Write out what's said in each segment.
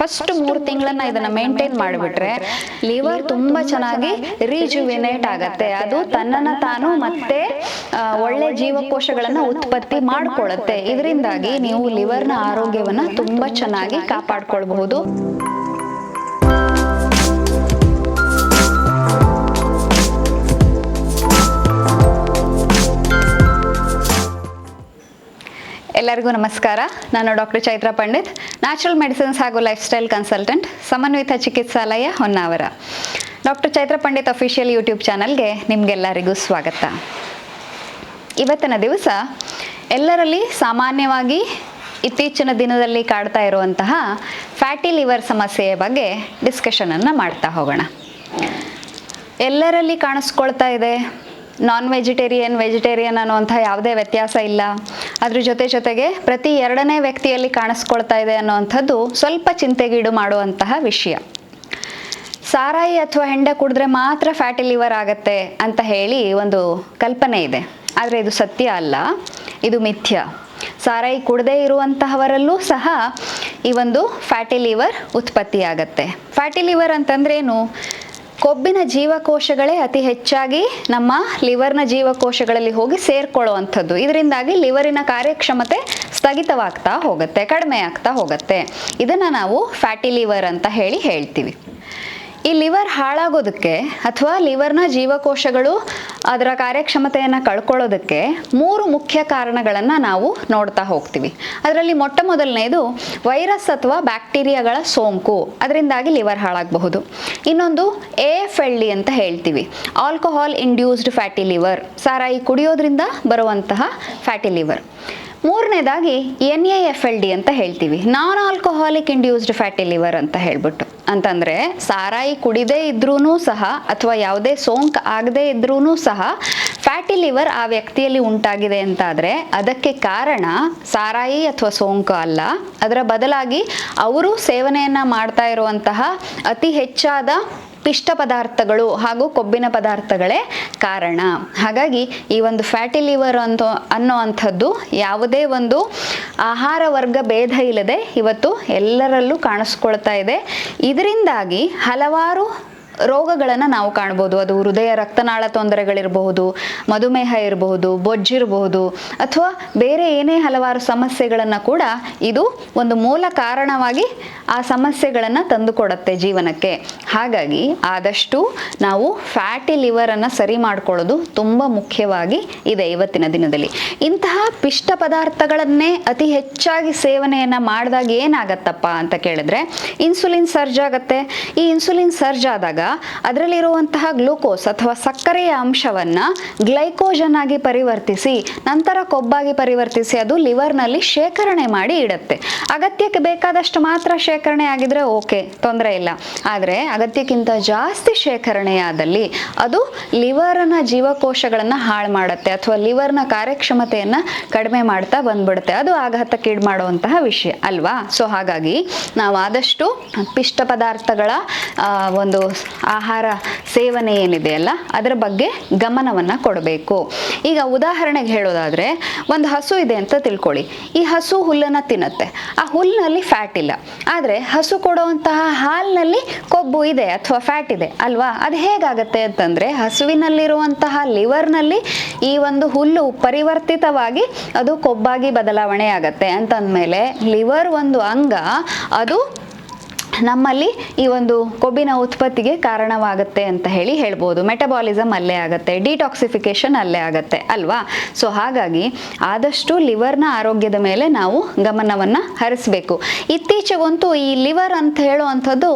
First ಮೂರು ತಿಂಗಳನ್ನ ಇದನ್ನ maintain ಮಾಡಿಬಿಟ್ರೆ ಲಿವರ್ ತುಂಬಾ ಚೆನ್ನಾಗಿ ರೀಜುವಿನೇಟ್ ಆಗತ್ತೆ. ಅದು ತನ್ನನ್ನ ತಾನು ಮತ್ತೆ ಒಳ್ಳೆ ಜೀವಕೋಶಗಳನ್ನ ಉತ್ಪತ್ತಿ ಮಾಡ್ಕೊಳ್ಳುತ್ತೆ. ಇದರಿಂದಾಗಿ ನೀವು ಲಿವರ್ನ ಆರೋಗ್ಯವನ್ನ ತುಂಬಾ ಚೆನ್ನಾಗಿ ಕಾಪಾಡ್ಕೊಳ್ಬಹುದು. ಎಲ್ಲರಿಗೂ ನಮಸ್ಕಾರ. ನಾನು doctor Chaitra Pandit. Natural medicines ಹಾಗೂ lifestyle consultant Samanvita ಚಿಕಿತ್ಸಾಲಯ Honnavar. Doctor Chaitra Pandit official YouTube ಚಾನಲ್ಗೆ ನಿಮಗೆಲ್ಲರಿಗೂ ಸ್ವಾಗತ. ಇವತ್ತಿನ ದಿವಸ ಎಲ್ಲರಲ್ಲಿ ಸಾಮಾನ್ಯವಾಗಿ ಇತ್ತೀಚಿನ ದಿನದಲ್ಲಿ ಕಾಡ್ತಾ ಇರುವಂತಹ ಫ್ಯಾಟಿ ಲಿವರ್ ಸಮಸ್ಯೆಯ ಬಗ್ಗೆ ಡಿಸ್ಕಷನನ್ನು ಮಾಡ್ತಾ ಹೋಗೋಣ. ಎಲ್ಲರಲ್ಲಿ ಕಾಣಿಸ್ಕೊಳ್ತಾ ಇದೆ? ನಾನ್ ವೆಜಿಟೇರಿಯನ್ ವೆಜಿಟೇರಿಯನ್ ಅನ್ನುವಂಥ ಯಾವುದೇ ವ್ಯತ್ಯಾಸ ಇಲ್ಲ. ಅದ್ರ ಜೊತೆ ಜೊತೆಗೆ ಪ್ರತಿ ಎರಡನೇ ವ್ಯಕ್ತಿಯಲ್ಲಿ ಕಾಣಿಸ್ಕೊಳ್ತಾ ಇದೆ ಅನ್ನುವಂಥದ್ದು ಸ್ವಲ್ಪ ಚಿಂತೆಗೀಡು ಮಾಡುವಂತಹ ವಿಷಯ. ಸಾರಾಯಿ ಅಥವಾ ಹೆಂಡ ಕುಡಿದ್ರೆ ಮಾತ್ರ ಫ್ಯಾಟಿ ಲಿವರ್ ಆಗತ್ತೆ ಅಂತ ಹೇಳಿ ಒಂದು ಕಲ್ಪನೆ ಇದೆ. ಆದರೆ ಇದು ಸತ್ಯ ಅಲ್ಲ, ಇದು ಮಿಥ್ಯ. ಸಾರಾಯಿ ಕುಡದೇ ಇರುವಂತಹವರಲ್ಲೂ ಸಹ ಈ ಒಂದು ಫ್ಯಾಟಿ ಲಿವರ್ ಉತ್ಪತ್ತಿಯಾಗತ್ತೆ. ಫ್ಯಾಟಿ ಲಿವರ್ ಅಂತಂದ್ರೇನು? ಕೊಬ್ಬಿನ ಜೀವಕೋಶಗಳೇ ಅತಿ ಹೆಚ್ಚಾಗಿ ನಮ್ಮ ಲಿವರ್ನ ಜೀವಕೋಶಗಳಲ್ಲಿ ಹೋಗಿ ಸೇರ್ಕೊಳ್ಳುವಂಥದ್ದು. ಇದರಿಂದಾಗಿ ಲಿವರಿನ ಕಾರ್ಯಕ್ಷಮತೆ ಸ್ಥಗಿತವಾಗ್ತಾ ಹೋಗುತ್ತೆ, ಕಡಿಮೆ ಆಗ್ತಾ ಹೋಗುತ್ತೆ. ಇದನ್ನು ನಾವು ಫ್ಯಾಟಿ ಲಿವರ್ ಅಂತ ಹೇಳಿ ಹೇಳ್ತೀವಿ. ಈ ಲಿವರ್ ಹಾಳಾಗೋದಕ್ಕೆ ಅಥವಾ ಲಿವರ್ನ ಜೀವಕೋಶಗಳು ಅದರ ಕಾರ್ಯಕ್ಷಮತೆಯನ್ನು ಕಳ್ಕೊಳ್ಳೋದಕ್ಕೆ ಮೂರು ಮುಖ್ಯ ಕಾರಣಗಳನ್ನು ನಾವು ನೋಡ್ತಾ ಹೋಗ್ತೀವಿ. ಅದರಲ್ಲಿ ಮೊಟ್ಟ ಮೊದಲನೇದು ವೈರಸ್ ಅಥವಾ ಬ್ಯಾಕ್ಟೀರಿಯಾಗಳ ಸೋಂಕು, ಅದರಿಂದಾಗಿ ಲಿವರ್ ಹಾಳಾಗಬಹುದು. ಇನ್ನೊಂದು ಎ ಎಫ್ ಎಲ್ ಅಂತ ಹೇಳ್ತೀವಿ. ಆಲ್ಕೋಹಾಲ್ ಇಂಡ್ಯೂಸ್ಡ್ ಫ್ಯಾಟಿ ಲಿವರ್, ಸಾರಾಯಿ ಕುಡಿಯೋದ್ರಿಂದ ಬರುವಂತಹ ಫ್ಯಾಟಿ ಲಿವರ್. ಮೂರನೇದಾಗಿ N A F L D ಅಂತ ಹೇಳ್ತೀವಿ. Non alcoholic induced fatty liver ಅಂತ ಹೇಳ್ಬಿಟ್ಟು. ಅಂತಂದರೆ ಸಾರಾಯಿ ಕುಡಿದೇ ಇದ್ರೂ ಸಹ ಅಥವಾ ಯಾವುದೇ ಸೋಂಕು ಆಗದೇ ಇದ್ರೂ ಸಹ ಫ್ಯಾಟಿ ಲಿವರ್ ಆ ವ್ಯಕ್ತಿಯಲ್ಲಿ ಉಂಟಾಗಿದೆ ಅಂತಾದರೆ ಅದಕ್ಕೆ ಕಾರಣ ಸಾರಾಯಿ ಅಥವಾ ಸೋಂಕು ಅಲ್ಲ. ಅದರ ಬದಲಾಗಿ ಅವರು ಸೇವನೆಯನ್ನು ಮಾಡ್ತಾ ಇರುವಂತಹ ಅತಿ ಹೆಚ್ಚಾದ ಪಿಷ್ಟ ಪದಾರ್ಥಗಳು ಹಾಗೂ ಕೊಬ್ಬಿನ ಪದಾರ್ಥಗಳೇ ಕಾರಣ. ಹಾಗಾಗಿ ಈ ಒಂದು ಫ್ಯಾಟಿ ಲಿವರ್ ಅಂತ ಅನ್ನೋ ಅಂಥದ್ದು ಯಾವುದೇ ಒಂದು ಆಹಾರ ವರ್ಗ ಭೇದ ಇಲ್ಲದೆ ಇವತ್ತು ಎಲ್ಲರಲ್ಲೂ ಕಾಣಿಸ್ಕೊಳ್ತಾ ಇದೆ. ಇದರಿಂದಾಗಿ ಹಲವಾರು ರೋಗಗಳನ್ನು ನಾವು ಕಾಣ್ಬೋದು. ಅದು ಹೃದಯ, ರಕ್ತನಾಳ ತೊಂದರೆಗಳಿರಬಹುದು, ಮಧುಮೇಹ ಇರಬಹುದು ಬೊಜ್ಜಿರಬಹುದು ಅಥವಾ ಬೇರೆ ಏನೇ ಹಲವಾರು ಸಮಸ್ಯೆಗಳನ್ನು ಕೂಡ ಇದು ಒಂದು ಮೂಲ ಕಾರಣವಾಗಿ ಆ ಸಮಸ್ಯೆಗಳನ್ನು ತಂದುಕೊಡುತ್ತೆ ಜೀವನಕ್ಕೆ. ಹಾಗಾಗಿ ಆದಷ್ಟು ನಾವು ಫ್ಯಾಟಿ ಲಿವರನ್ನು ಸರಿ ಮಾಡ್ಕೊಳ್ಳೋದು ತುಂಬ ಮುಖ್ಯವಾಗಿ ಇದೆ ಇವತ್ತಿನ ದಿನದಲ್ಲಿ. ಇಂತಹ ಪಿಷ್ಟ ಪದಾರ್ಥಗಳನ್ನೇ ಅತಿ ಹೆಚ್ಚಾಗಿ ಸೇವನೆಯನ್ನು ಮಾಡಿದಾಗ ಏನಾಗತ್ತಪ್ಪ ಅಂತ ಕೇಳಿದ್ರೆ, ಇನ್ಸುಲಿನ್ ಸರ್ಜ್ ಆಗತ್ತೆ. ಈ ಇನ್ಸುಲಿನ್ ಸರ್ಜ್ ಆದಾಗ ಅದರಲ್ಲಿರುವಂತಹ ಗ್ಲೂಕೋಸ್ ಅಥವಾ ಸಕ್ಕರೆಯ ಅಂಶವನ್ನು ಗ್ಲೈಕೋಜನ್ ಆಗಿ ಪರಿವರ್ತಿಸಿ, ನಂತರ ಕೊಬ್ಬಾಗಿ ಪರಿವರ್ತಿಸಿ ಅದು ಲಿವರ್ನಲ್ಲಿ ಶೇಖರಣೆ ಮಾಡಿ ಇಡುತ್ತೆ. ಅಗತ್ಯಕ್ಕೆ ಬೇಕಾದಷ್ಟು ಮಾತ್ರ ಶೇಖರಣೆ ಆಗಿದ್ರೆ ಓಕೆ, ತೊಂದರೆ ಇಲ್ಲ. ಆದರೆ ಅಗತ್ಯಕ್ಕಿಂತ ಜಾಸ್ತಿ ಶೇಖರಣೆಯಾದಲ್ಲಿ ಅದು ಲಿವರ್ನ ಜೀವಕೋಶಗಳನ್ನು ಹಾಳು ಮಾಡುತ್ತೆ ಅಥವಾ ಲಿವರ್ನ ಕಾರ್ಯಕ್ಷಮತೆಯನ್ನು ಕಡಿಮೆ ಮಾಡ್ತಾ ಬಂದ್ಬಿಡುತ್ತೆ. ಅದು ಆಘಾತಕ್ಕೀಡು ಮಾಡುವಂತಹ ವಿಷಯ, ಅಲ್ವಾ? ಸೊ ಹಾಗಾಗಿ ನಾವು ಆದಷ್ಟು ಪಿಷ್ಟ ಪದಾರ್ಥಗಳ ಒಂದು ಆಹಾರ ಸೇವನೆ ಏನಿದೆಯಲ್ಲ ಅದರ ಬಗ್ಗೆ ಗಮನವನ್ನು ಕೊಡಬೇಕು. ಈಗ ಉದಾಹರಣೆಗೆ ಹೇಳೋದಾದರೆ, ಒಂದು ಹಸು ಇದೆ ಅಂತ ತಿಳ್ಕೊಳ್ಳಿ. ಈ ಹಸು ಹುಲ್ಲನ್ನು ತಿನ್ನುತ್ತೆ. ಆ ಹುಲ್ಲಿನಲ್ಲಿ ಫ್ಯಾಟ್ ಇಲ್ಲ. ಆದರೆ ಹಸು ಕೊಡುವಂತಹ ಹಾಲಿನಲ್ಲಿ ಕೊಬ್ಬು ಇದೆ ಅಥವಾ ಫ್ಯಾಟ್ ಇದೆ, ಅಲ್ವಾ? ಅದು ಹೇಗಾಗತ್ತೆ ಅಂತಂದರೆ, ಹಸುವಿನಲ್ಲಿರುವಂತಹ ಲಿವರ್ನಲ್ಲಿ ಈ ಒಂದು ಹುಲ್ಲು ಪರಿವರ್ತಿತವಾಗಿ ಅದು ಕೊಬ್ಬಾಗಿ ಬದಲಾವಣೆ ಆಗತ್ತೆ. ಅಂತಂದಮೇಲೆ ಲಿವರ್ ಒಂದು ಅಂಗ, ಅದು ನಮ್ಮಲ್ಲಿ ಈ ಒಂದು ಕೊಬ್ಬಿನ ಉತ್ಪತ್ತಿಗೆ ಕಾರಣವಾಗುತ್ತೆ ಅಂತ ಹೇಳಿ ಹೇಳ್ಬೋದು. ಮೆಟಬಾಲಿಸಮ್ ಅಲ್ಲೇ ಆಗುತ್ತೆ ಡಿಟಾಕ್ಸಿಫಿಕೇಶನ್ ಅಲ್ಲೇ ಆಗುತ್ತೆ ಅಲ್ವಾ? ಸೊ ಹಾಗಾಗಿ ಆದಷ್ಟು ಲಿವರ್ನ ಆರೋಗ್ಯದ ಮೇಲೆ ನಾವು ಗಮನವನ್ನು ಹರಿಸಬೇಕು. ಇತ್ತೀಚೆಗಂತೂ ಈ ಲಿವರ್ ಅಂತ ಹೇಳುವಂಥದ್ದು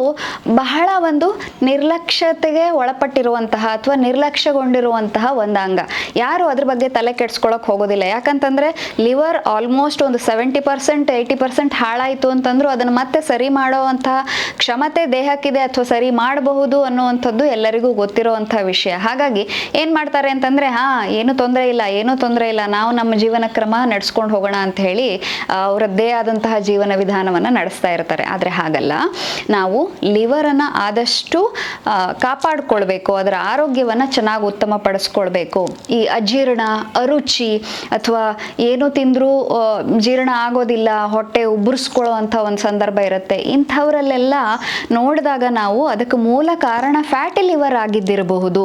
ಬಹಳ ಒಂದು ನಿರ್ಲಕ್ಷ್ಯತೆಗೆ ಒಳಪಟ್ಟಿರುವಂತಹ ಅಥವಾ ನಿರ್ಲಕ್ಷ್ಯಗೊಂಡಿರುವಂತಹ ಒಂದು ಅಂಗ ಯಾರು ಅದ್ರ ಬಗ್ಗೆ ತಲೆ ಕೆಡ್ಸ್ಕೊಳಕ್ ಹೋಗೋದಿಲ್ಲ. ಯಾಕಂತಂದ್ರೆ ಲಿವರ್ ಆಲ್ಮೋಸ್ಟ್ ಒಂದು ಸೆವೆಂಟಿ ಪರ್ಸೆಂಟ್ ಏಯ್ಟಿ ಪರ್ಸೆಂಟ್ ಹಾಳಾಯಿತು ಅಂತಂದ್ರು ಅದನ್ನು ಮತ್ತೆ ಸರಿ ಮಾಡುವಂತಹ ಕ್ಷಮತೆ ದೇಹಕ್ಕಿದೆ ಅಥವಾ ಸರಿ ಮಾಡಬಹುದು ಅನ್ನುವಂಥದ್ದು ಎಲ್ಲರಿಗೂ ಗೊತ್ತಿರುವಂತಹ ವಿಷಯ. ಹಾಗಾಗಿ ಏನು ಮಾಡ್ತಾರೆ ಅಂತಂದ್ರೆ, ಹಾ, ಏನು ತೊಂದರೆ ಇಲ್ಲ, ಏನೂ ತೊಂದರೆ ಇಲ್ಲ, ನಾವು ನಮ್ಮ ಜೀವನ ಕ್ರಮ ನಡೆಸ್ಕೊಂಡು ಹೋಗೋಣ ಅಂತ ಹೇಳಿ ಅವರದ್ದೇ ಆದಂತಹ ಜೀವನ ವಿಧಾನವನ್ನು ನಡೆಸ್ತಾ ಇರ್ತಾರೆ. ಆದರೆ ಹಾಗಲ್ಲ. ನಾವು ಲಿವರನ್ನು ಆದಷ್ಟು ಕಾಪಾಡಿಕೊಳ್ಬೇಕು, ಅದರ ಆರೋಗ್ಯವನ್ನು ಚೆನ್ನಾಗಿ ಉತ್ತಮಪಡಿಸ್ಕೊಳ್ಬೇಕು ಈ ಅಜೀರ್ಣ, ಅರುಚಿ, ಅಥವಾ ಏನು ತಿಂದರೂ ಜೀರ್ಣ ಆಗೋದಿಲ್ಲ, ಹೊಟ್ಟೆ ಉಬ್ಬರಿಸ್ಕೊಳ್ಳೋ ಒಂದು ಸಂದರ್ಭ ಇರುತ್ತೆ. ಇಂಥವರಲ್ಲೆಲ್ಲ ಸಮಸ್ಯೆಗಳೆಲ್ಲ ನೋಡಿದಾಗ ನಾವು ಅದಕ್ಕೆ ಮೂಲ ಕಾರಣ ಫ್ಯಾಟಿ ಲಿವರ್ ಆಗಿದ್ದಿರಬಹುದು.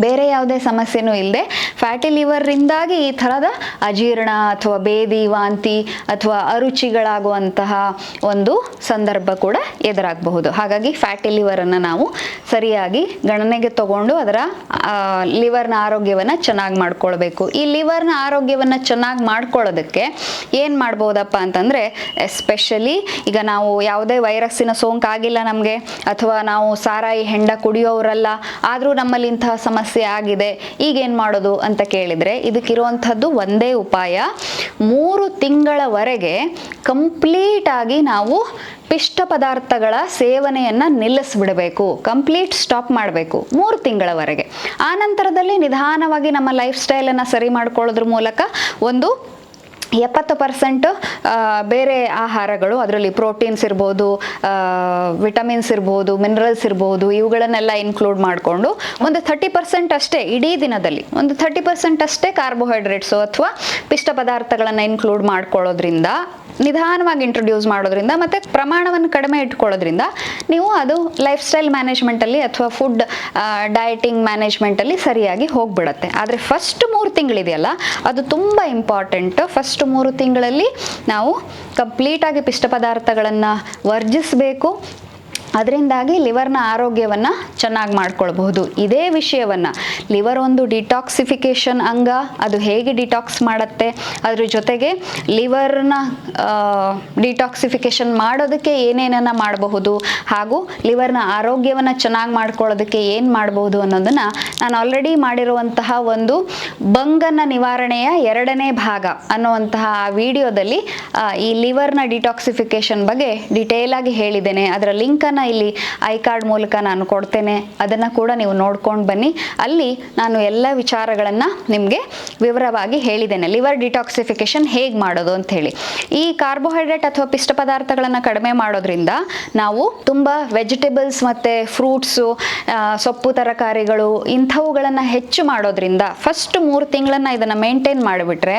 ಬೇರೆ ಯಾವುದೇ ಸಮಸ್ಯೆನೂ ಇಲ್ಲದೆ ಫ್ಯಾಟಿ ಲಿವರ್ರಿಂದಾಗಿ ಈ ಥರದ ಅಜೀರ್ಣ ಅಥವಾ ಬೇದಿ, ವಾಂತಿ ಅಥವಾ ಅರುಚಿಗಳಾಗುವಂತಹ ಒಂದು ಸಂದರ್ಭ ಕೂಡ ಎದುರಾಗಬಹುದು. ಹಾಗಾಗಿ ಫ್ಯಾಟಿ ಲಿವರನ್ನು ನಾವು ಸರಿಯಾಗಿ ಗಣನೆಗೆ ತಗೊಂಡು ಅದರ ಲಿವರ್ನ ಆರೋಗ್ಯವನ್ನು ಚೆನ್ನಾಗಿ ಮಾಡ್ಕೊಳ್ಬೇಕು. ಈ ಲಿವರ್ನ ಆರೋಗ್ಯವನ್ನು ಚೆನ್ನಾಗಿ ಮಾಡ್ಕೊಳ್ಳೋದಕ್ಕೆ ಏನು ಮಾಡ್ಬೋದಪ್ಪ ಅಂತಂದರೆ ಎಸ್ಪೆಷಲಿ ಈಗ ನಾವು ಯಾವುದೇ ವೈರಸ್ಸಿನ ಸೋಂಕಾಗಿಲ್ಲ ನಮಗೆ, ಅಥವಾ ನಾವು ಸಾರಾಯಿ ಹೆಂಡ ಕುಡಿಯೋರಲ್ಲ, ಆದರೂ ನಮ್ಮಲ್ಲಿ ಇಂತಹ ಸಮಸ್ಯೆ ಆಗಿದೆ, ಈಗೇನು ಮಾಡೋದು ಅಂತ ಕೇಳಿದರೆ ಇದಕ್ಕಿರುವಂಥದ್ದು ಒಂದೇ ಉಪಾಯ. ಮೂರು ತಿಂಗಳವರೆಗೆ ಕಂಪ್ಲೀಟಾಗಿ ನಾವು ಪಿಷ್ಟ ಪದಾರ್ಥಗಳ ಸೇವನೆಯನ್ನು ನಿಲ್ಲಿಸ್ಬಿಡಬೇಕು. ಕಂಪ್ಲೀಟ್ ಸ್ಟಾಪ್ ಮಾಡಬೇಕು ಮೂರು ತಿಂಗಳವರೆಗೆ. ಆ ನಂತರದಲ್ಲಿ ನಿಧಾನವಾಗಿ ನಮ್ಮ ಲೈಫ್ ಸ್ಟೈಲನ್ನು ಸರಿ ಮಾಡ್ಕೊಳ್ಳೋದ್ರ ಮೂಲಕ ಒಂದು ಎಪ್ಪತ್ತು ಪರ್ಸೆಂಟ್ ಬೇರೆ ಆಹಾರಗಳು, ಅದರಲ್ಲಿ ಪ್ರೋಟೀನ್ಸ್ ಇರ್ಬೋದು ವಿಟಮಿನ್ಸ್ ಇರ್ಬೋದು ಮಿನರಲ್ಸ್ ಇರ್ಬೋದು, ಇವುಗಳನ್ನೆಲ್ಲ ಇನ್ಕ್ಲೂಡ್ ಮಾಡಿಕೊಂಡು ಒಂದು ಥರ್ಟಿ ಪರ್ಸೆಂಟ್ ಅಷ್ಟೇ ಇಡೀ ದಿನದಲ್ಲಿ, ಒಂದು ಥರ್ಟಿ ಪರ್ಸೆಂಟ್ ಅಷ್ಟೇ ಕಾರ್ಬೋಹೈಡ್ರೇಟ್ಸು ಅಥವಾ ಪಿಷ್ಟ ಪದಾರ್ಥಗಳನ್ನು ಇನ್ಕ್ಲೂಡ್ ಮಾಡ್ಕೊಳ್ಳೋದ್ರಿಂದ ನಿಧಾನವಾಗಿ ಇಂಟ್ರೊಡ್ಯೂಸ್ ಮಾಡೋದ್ರಿಂದ ಮತ್ತು ಪ್ರಮಾಣವನ್ನು ಕಡಿಮೆ ಇಟ್ಕೊಳ್ಳೋದ್ರಿಂದ ನೀವು ಅದು ಲೈಫ್ ಸ್ಟೈಲ್ ಮ್ಯಾನೇಜ್ಮೆಂಟಲ್ಲಿ ಅಥವಾ ಫುಡ್ ಡಯಟಿಂಗ್ ಮ್ಯಾನೇಜ್ಮೆಂಟಲ್ಲಿ ಸರಿಯಾಗಿ ಹೋಗ್ಬಿಡುತ್ತೆ. ಆದರೆ ಫಸ್ಟ್ ಮೂರು ತಿಂಗಳಿದೆಯಲ್ಲ, ಅದು ತುಂಬ ಇಂಪಾರ್ಟೆಂಟ್ ಫಸ್ಟ್ ಮೂರು ತಿಂಗಳಲ್ಲಿ ನಾವು ಕಂಪ್ಲೀಟಾಗಿ ಪಿಷ್ಟ ಪದಾರ್ಥಗಳನ್ನು ವರ್ಜಿಸಬೇಕು. ಅದರಿಂದಾಗಿ ಲಿವರ್ನ ಆರೋಗ್ಯವನ್ನು ಚೆನ್ನಾಗಿ ಮಾಡ್ಕೊಳ್ಬಹುದು. ಇದೇ ವಿಷಯವನ್ನು, ಲಿವರ್ ಒಂದು ಡಿಟಾಕ್ಸಿಫಿಕೇಷನ್ ಅಂಗ, ಅದು ಹೇಗೆ ಡಿಟಾಕ್ಸ್ ಮಾಡುತ್ತೆ, ಅದ್ರ ಜೊತೆಗೆ ಲಿವರ್ನ ಡಿಟಾಕ್ಸಿಫಿಕೇಷನ್ ಮಾಡೋದಕ್ಕೆ ಏನೇನನ್ನು ಮಾಡಬಹುದು, ಹಾಗೂ ಲಿವರ್ನ ಆರೋಗ್ಯವನ್ನು ಚೆನ್ನಾಗಿ ಮಾಡ್ಕೊಳ್ಳೋದಕ್ಕೆ ಏನು ಮಾಡಬಹುದು ಅನ್ನೋದನ್ನು ನಾನು ಆಲ್ರೆಡಿ ಮಾಡಿರುವಂತಹ ಒಂದು ಬಂಗನ ನಿವಾರಣೆಯ ಎರಡನೇ ಭಾಗ ಅನ್ನುವಂತಹ ಆ ವಿಡಿಯೋದಲ್ಲಿ ಈ ಲಿವರ್ನ ಡಿಟಾಕ್ಸಿಫಿಕೇಷನ್ ಬಗ್ಗೆ ಡಿಟೇಲ್ ಆಗಿ ಹೇಳಿದ್ದೇನೆ. ಅದರ ಲಿಂಕನ್ನು ಇಲ್ಲಿ ಐ ಕಾರ್ಡ್ ಮೂಲಕ ನಾನು ಕೊಡ್ತೇನೆ. ಅದನ್ನು ಕೂಡ ನೀವು ನೋಡ್ಕೊಂಡು ಬನ್ನಿ. ಅಲ್ಲಿ ನಾನು ಎಲ್ಲ ವಿಚಾರಗಳನ್ನು ನಿಮಗೆ ವಿವರವಾಗಿ ಹೇಳಿದ್ದೇನೆ. ಲಿವರ್ ಡಿಟಾಕ್ಸಿಫಿಕೇಷನ್ ಹೇಗೆ ಮಾಡೋದು ಅಂತ ಹೇಳಿ. ಈ ಕಾರ್ಬೋಹೈಡ್ರೇಟ್ ಅಥವಾ ಪಿಷ್ಟ ಪದಾರ್ಥಗಳನ್ನು ಕಡಿಮೆ ಮಾಡೋದ್ರಿಂದ ನಾವು ತುಂಬ ವೆಜಿಟೇಬಲ್ಸ್ ಮತ್ತು ಫ್ರೂಟ್ಸು ಸೊಪ್ಪು, ತರಕಾರಿಗಳು ಇಂಥವುಗಳನ್ನು ಹೆಚ್ಚು ಮಾಡೋದ್ರಿಂದ ಫಸ್ಟ್ ಮೂರು ತಿಂಗಳನ್ನು ಇದನ್ನು ಮೇಂಟೈನ್ ಮಾಡಿಬಿಟ್ರೆ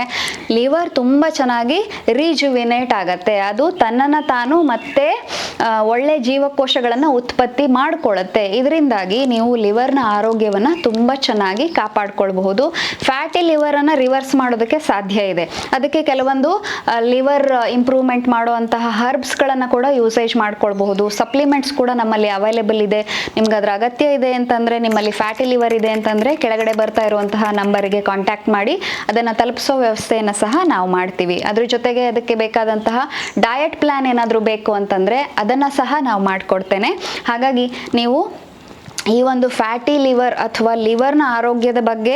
ಲಿವರ್ ತುಂಬ ಚೆನ್ನಾಗಿ ರೀಜುವಿನೇಟ್ ಆಗುತ್ತೆ. ಅದು ತನ್ನನ್ನು ತಾನು ಮತ್ತೆ ಒಳ್ಳೆ ಒಳ್ಳೆ ಜೀವಕೋಶಗಳನ್ನು ಉತ್ಪತ್ತಿ ಮಾಡಿಕೊಳ್ಳುತ್ತೆ ಇದರಿಂದಾಗಿ ನೀವು ಲಿವರ್ನ ಆರೋಗ್ಯವನ್ನು ತುಂಬ ಚೆನ್ನಾಗಿ ಕಾಪಾಡ್ಕೊಳ್ಬಹುದು. ಫ್ಯಾಟಿ ಲಿವರನ್ನು ರಿವರ್ಸ್ ಮಾಡೋದಕ್ಕೆ ಸಾಧ್ಯ ಇದೆ. ಅದಕ್ಕೆ ಕೆಲವೊಂದು ಲಿವರ್ ಇಂಪ್ರೂವ್ಮೆಂಟ್ ಮಾಡುವಂತಹ ಹರ್ಬ್ಸ್ಗಳನ್ನು ಕೂಡ ಯೂಸೇಜ್ ಮಾಡ್ಕೊಳ್ಬಹುದು. ಸಪ್ಲಿಮೆಂಟ್ಸ್ ಕೂಡ ನಮ್ಮಲ್ಲಿ ಅವೈಲೇಬಲ್ ಇದೆ. ನಿಮ್ಗೆ ಅದರ ಅಗತ್ಯ ಇದೆ ಅಂತಂದರೆ, ನಿಮ್ಮಲ್ಲಿ ಫ್ಯಾಟಿ ಲಿವರ್ ಇದೆ ಅಂತಂದರೆ ಕೆಳಗಡೆ ಬರ್ತಾ ಇರುವಂತಹ ನಂಬರಿಗೆ ಕಾಂಟ್ಯಾಕ್ಟ್ ಮಾಡಿ, ಅದನ್ನು ತಲುಪಿಸೋ ವ್ಯವಸ್ಥೆಯನ್ನು ಸಹ ನಾವು ಮಾಡ್ತೀವಿ. ಅದ್ರ ಜೊತೆಗೆ ಅದಕ್ಕೆ ಬೇಕಾದಂತಹ ಡಯಟ್ ಪ್ಲಾನ್ ಏನಾದರೂ ಬೇಕು ಅಂತಂದರೆ, ಅದನ್ನು ಸಹ ನಾವು ಮಾಡಿಕೊಡ್ತೇನೆ ಹಾಗಾಗಿ ನೀವು ಈ ಒಂದು ಫ್ಯಾಟಿ ಲಿವರ್ ಅಥವಾ ಲಿವರ್ನ ಆರೋಗ್ಯದ ಬಗ್ಗೆ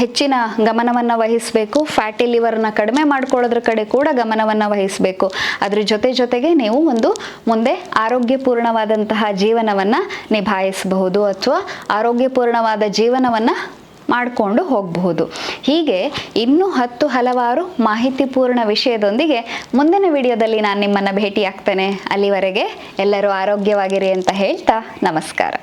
ಹೆಚ್ಚಿನ ಗಮನವನ್ನು ವಹಿಸಬೇಕು. ಫ್ಯಾಟಿ ಲಿವರ್ನ ಕಡಿಮೆ ಮಾಡ್ಕೊಳ್ಳೋದ್ರ ಕಡೆ ಕೂಡ ಗಮನವನ್ನು ವಹಿಸಬೇಕು. ಅದ್ರ ಜೊತೆ ಜೊತೆಗೆ ನೀವು ಒಂದು ಮುಂದೆ ಆರೋಗ್ಯಪೂರ್ಣವಾದಂತಹ ಜೀವನವನ್ನು ನಿಭಾಯಿಸಬಹುದು ಅಥವಾ ಆರೋಗ್ಯಪೂರ್ಣವಾದ ಜೀವನವನ್ನು ಮಾಡಿಕೊಂಡು ಹೋಗಬಹುದು. ಹೀಗೆ ಇನ್ನೂ ಹತ್ತು ಹಲವಾರು ಮಾಹಿತಿಪೂರ್ಣ ವಿಷಯದೊಂದಿಗೆ ಮುಂದಿನ ವಿಡಿಯೋದಲ್ಲಿ ನಾನು ನಿಮ್ಮನ್ನು ಭೇಟಿಯಾಗ್ತೇನೆ. ಅಲ್ಲಿವರೆಗೆ ಎಲ್ಲರೂ ಆರೋಗ್ಯವಾಗಿರಿ ಅಂತ ಹೇಳ್ತಾ ನಮಸ್ಕಾರ.